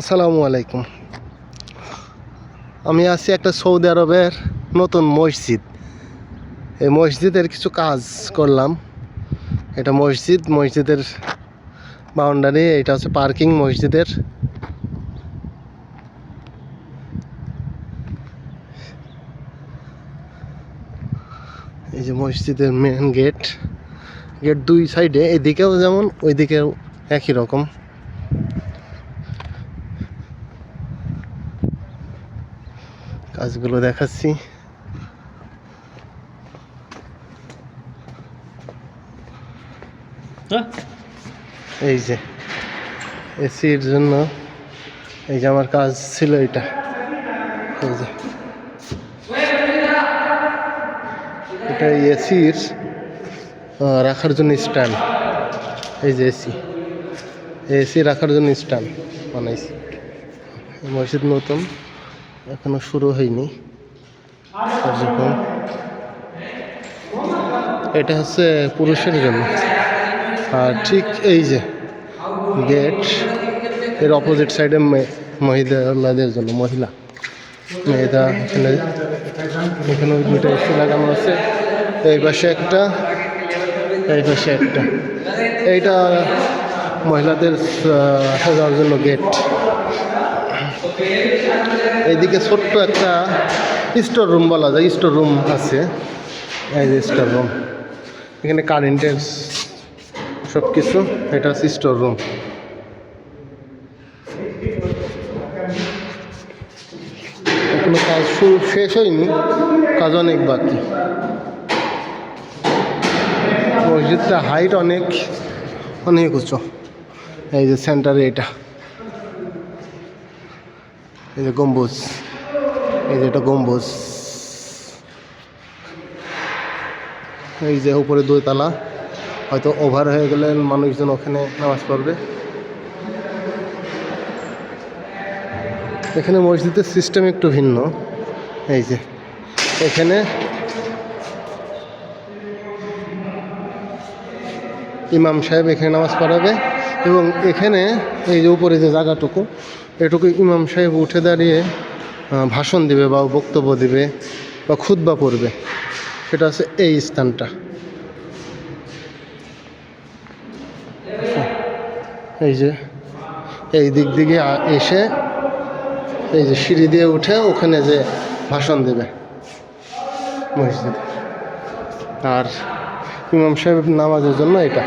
আসসালামু আলাইকুম। আমি আছি একটা সৌদি আরবের নতুন মসজিদ। এই মসজিদের কিছু কাজ করলাম। এটা মসজিদ, মসজিদের বাউন্ডারি এটা হচ্ছে পার্কিং মসজিদের। এই যে মসজিদের মেন গেট গেট দুই সাইডে এদিকেও যেমন, ওইদিকেও একই রকম। কাজগুলো দেখাচ্ছি। এই যে এসির জন্য এই যে আমার কাজ ছিল এটা। এই যে এটা এসির রাখার জন্য স্ট্যান্ড। এই যে এসি এসি রাখার জন্য স্ট্যান্ড বানাইছি। মসজিদ নতুন। এখনও শুরু হয়নি। এটা হচ্ছে পুরুষের জন্য। আর ঠিক এই যে গেট, এর অপোজিট সাইডে মহিলাদের জন্য, মহিলা। মেয়েদা এখানে এখানে দুইটা এসি লাগানো আছে। এই পাশে একটা, এই পাশে একটা। এইটা মহিলাদের যাওয়ার জন্য গেট। এইদিকে ছোট্ট একটা স্টোর রুম বলা যায়, স্টোর রুম আছে। এই যে স্টোর রুম। এখানে কারেন্টের সব কিছু এটা হচ্ছে স্টোর রুম। এখনও কাজ শেষ হয়নি, কাজ অনেক বাকি। মসজিদটা হাইট অনেক অনেক উঁচু। এই যে সেন্টারে এটা। এই যে গম্বুজ, এই যে এটা গম্বুজ। এই যে উপরে দুই তালা হয়তো ওভার হয়ে গেলে মানুষজন ওখানে নামাজ পড়বে। এখানে মসজিদের সিস্টেম একটু ভিন্ন। এই যে, এখানে ইমাম সাহেব এখানে নামাজ পড়াবে। এবং এখানে এই যে উপরে যে জায়গাটুকু, এটুকু ইমাম সাহেব উঠে দাঁড়িয়ে ভাষণ দিবে বা বক্তব্য দিবে বা খুতবা পড়বে। সেটা হচ্ছে এই স্থানটা। এই যে, এই দিক দিকে এসে এই যে সিঁড়ি দিয়ে উঠে ওখানে যে ভাষণ দেবে মসজিদ। আর ইমাম সাহেব নামাজের জন্য এটা।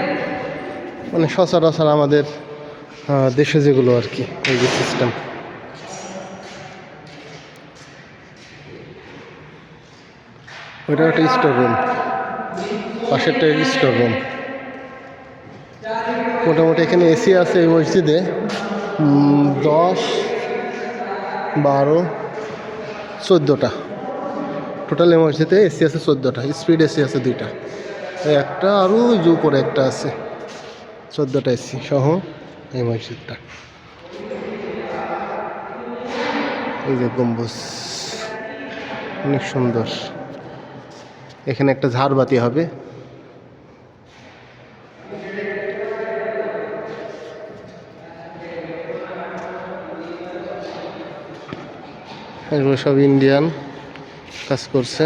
মানে সচরাচর আমাদের দেশে যেগুলো আর কি, এই যে সিস্টেম ওইটা একটা স্টোর রুম পাশেরটা স্টোর রুম মোটামুটি এখানে এসি আছে এই মসজিদে। দশ, বারো, চোদ্দোটা। টোটাল এই মসজিদে এসি আছে চোদ্দোটা স্পিড এসি আছে দুইটা। একটা আরও উপরে একটা আছে। চোদ্দোটা এসি সহ এই মসজিদটা। এই যে গম্বুজ, অনেক সুন্দর। এখানে একটা ঝাড়বাতি হবে। সব ইন্ডিয়ান কাজ করছে।